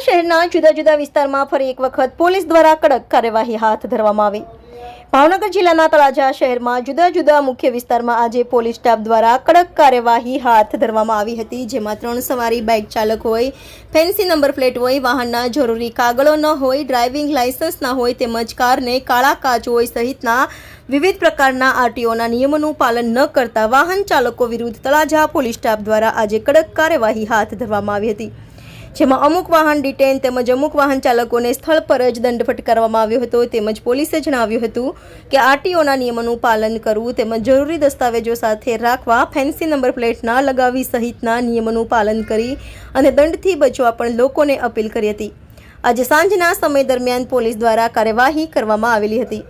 શહેરના જુદા જુદા વિસ્તારમાં ફરી એક વખત પોલીસ દ્વારા કડક કાર્યવાહી હાથ ધરવામાં આવી. ભાવનગર જિલ્લાના તળાજા શહેરમાં જુદા જુદા મુખ્ય વિસ્તારમાં આજે પોલીસ સ્ટાફ દ્વારા કડક કાર્યવાહી હાથ ધરવામાં આવી હતી, જેમાં ત્રણ સવારી બાઇક ચાલક હોય, ફેન્સી નંબર પ્લેટ હોય, વાહનના જરૂરી કાગળો ન હોય, ડ્રાઇવિંગ લાયસન્સ ના હોય તેમજ કારને કાળા કાચ હોય સહિતના વિવિધ પ્રકારના આરટીઓના નિયમોનું પાલન ન કરતા વાહન ચાલકો વિરુદ્ધ તળાજા પોલીસ સ્ટાફ દ્વારા આજે કડક કાર્યવાહી હાથ ધરવામાં આવી હતી. જેમાં અમુક વાહન ડિટેન તેમજ અમુક વાહન ચાલકોને સ્થળ પર જ દંડ ફટકારવામાં આવ્યો હતો. તેમજ પોલીસે જણાવ્યું હતું કે આરટીઓના નિયમોનું પાલન કરવું તેમજ જરૂરી દસ્તાવેજો સાથે રાખવા ફેન્સી નંબર પ્લેટ ના લગાવી સહિતના નિયમોનું પાલન કરી અને દંડથી બચવા પણ લોકોને અપીલ કરી હતી. આજે સાંજના સમય દરમિયાન પોલીસ દ્વારા કાર્યવાહી કરવામાં આવેલી હતી.